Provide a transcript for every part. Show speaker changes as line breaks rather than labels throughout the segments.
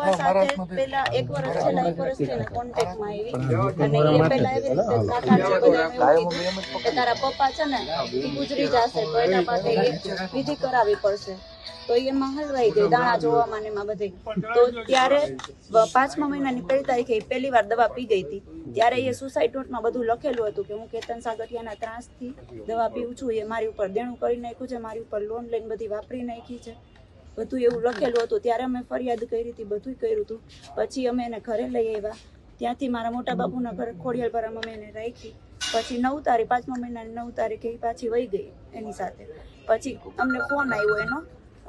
દવા સાથે પેલા એક વર્ષ છેલ્લા એક વર્ષ છે ને કોન્ટેક્ટમાં આવી. અને એ પેલા એવી રીતે કાકા છે બધા એવું કે તારા પપ્પા છે ને એ ગુજરી જશે તો એના માટે એક વિધિ કરાવવી પડશે. તો એ એમાં હલવાઈ ગઈ દાણા જોવામાં ને એમાં બધે. તો ત્યારે પાંચમા મહિનાની પહેલી તારીખે ઈ પહેલી વાર દવા પી ગઈ હતી. ત્યારે એ સુસાઇડ નોટમાં બધું લખેલું હતું કે હું કેતન સાગઠિયાના ત્રાસથી દવા પીવું છું એ મારી ઉપર દેણું કરી નાખ્યું છે મારી ઉપર લોન લઈને બધી વાપરી નાખી છે. બધું એવું લખેલું હતું. ત્યારે અમે ફરિયાદ કરી હતી બધું કર્યું હતું. પછી અમે એને ઘરે લઈ આવ્યા. ત્યાંથી મારા મોટા બાપુના ઘરે ખોડિયાલપરામાં અમે એને રાખી. પછી નવ તારીખ, પાંચમા મહિનાની નવ તારીખે પાછી વહી ગઈ એની સાથે. પછી અમને ફોન આવ્યો એનો.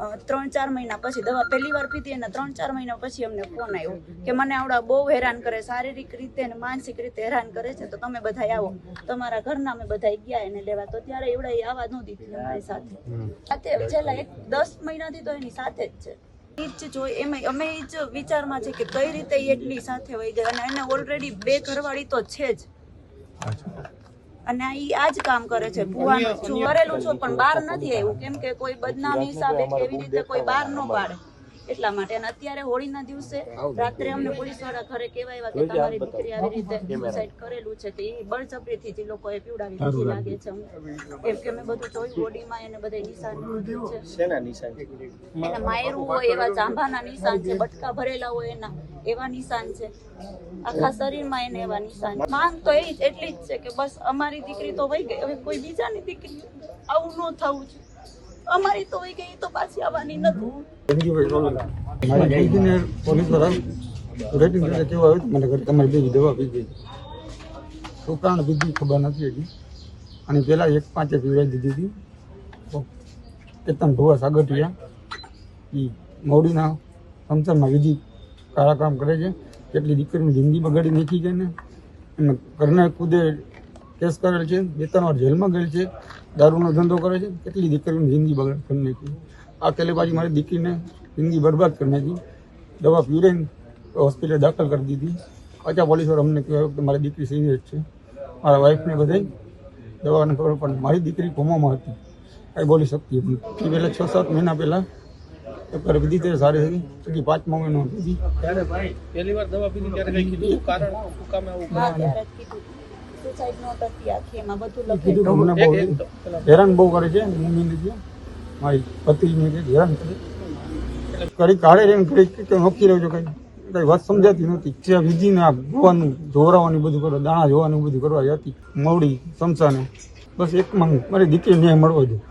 ત્રણ ચાર મહિના પછી દવા પહેલી વાર પીધી એના ત્રણ ચાર મહિના પછી અમને ફોન આવ્યો કે મને આવડા બહુ હેરાન કરે શારીરિક રીતે અને માનસિક રીતે હેરાન કરે છે તો તમે બધા આવો. તમારા ઘરના અમે બધા ગયા એને લેવા તો ત્યારે એવડા એ આવા નહોતી હતી અમારી સાથે. સાથે છેલ્લા એક દસ મહિનાથી તો એની સાથે જ છે. જ જોઈ એમાં અમે જ વિચારમાં છે કે કઈ રીતે એટલી સાથે વહી ગઈ અને એને ઓલરેડી બે ઘરવાળી તો છે જ. અને ઈ આજ કામ કરે છે. ભુવાનું છું કરેલું છું પણ બહાર નથી આવ્યું. કેમ કે કોઈ બદનામી હિસાબે એવી રીતે કોઈ બહાર ન પાડે. એટલા માટે. અને અત્યારે હોળીના દિવસે રાત્રે અમને પોલીસવાળા ઘરે કેવા એવા કે તમારી દીકરી આવી રીતે સુસાઇડ કરેલું છે તો એ બળજબરીથી જે લોકોએ પીવડાવી દીધી લાગે. છે એમ કે અમે બધું જોયું બોડીમાં એને બધા નિશાન
શેના નિશાન? છે
એના માયરું હોય એવા ચાંભાના નિશાન છે બટકા ભરેલા હોય એના એવા નિશાન છે. આખા શરીરમાં એને એવા નિશાન છે. માંગ તો એ જ એટલી જ છે કે બસ અમારી દીકરી તો વહી ગઈ. હવે કોઈ બીજાની દીકરી આવું ન થવું છે અમારી તો ગઈ તો પાછી આવવાની નથી
પોલીસવાળા રેટિંગ કેવું આવ્યું મને ઘરે તમારી બીજી દવા પી ગઈ શું કારણ બીજી ખબર નથી હજી. અને પહેલાં એક પાંચે પીવડાવી દીધી હતી. કેતન ભુવા સાગઠિયા. એ મોડીના સંસારમાં વિધિ કાળા કામ કરે છે. કેટલી દીકરીની જિંદગી બગાડી નાખી છે ને. અને ઘરના ખુદે કેસ કરેલ છે બે ત્રણ વાર જેલમાં ગયેલ છે દારૂનો ધંધો કરે છે કેટલી દીકરીની જિંદગી બગાડ કરી નાખી. આ કેલેબાજી પાછી મારી દીકરીને જિંદગી બરબાદ કરી નાખી. દવા પીવડાઈને હોસ્પિટલ દાખલ કરી દીધી. પાછા પોલીસવાળા અમને કહેવાય કે મારી દીકરી સિરિયસ છે. મારા વાઈફને બધાય દવાને ખબર પણ મારી દીકરી કોમામાં હતી. કાંઈ બોલી શકતી હતી એ પહેલાં છ સાત મહિના પહેલાં પેપર પીધી ત્યારે સારી થઈ પછી પાંચમા મહિનો પીધી
ત્યારે ભાઈ પહેલી વાર દવા પીધી ત્યારે કઈ કીધું? કારણ? શું કામે આવું?
સુસાઇડ આખી એમાં બધું લખેલું.
મને હેરાન બહુ કરે છે મમ્મીને જે. મારી પત્નીને લીધે હેરાન કરે. કડી કાઢે રહીને કડી કે નોખી રહ્યો છો કઈ કઈ વાત સમજાતી નહોતી. ત્યાં વિધિને આ જોવાનું જોવરાવાનું બધું કરવા દાણા જોવાનું બધું કરવા જતી મવડી સમસાને બસ એક માંગ મારી દીકરી ન્યાય મળવો જોઈએ.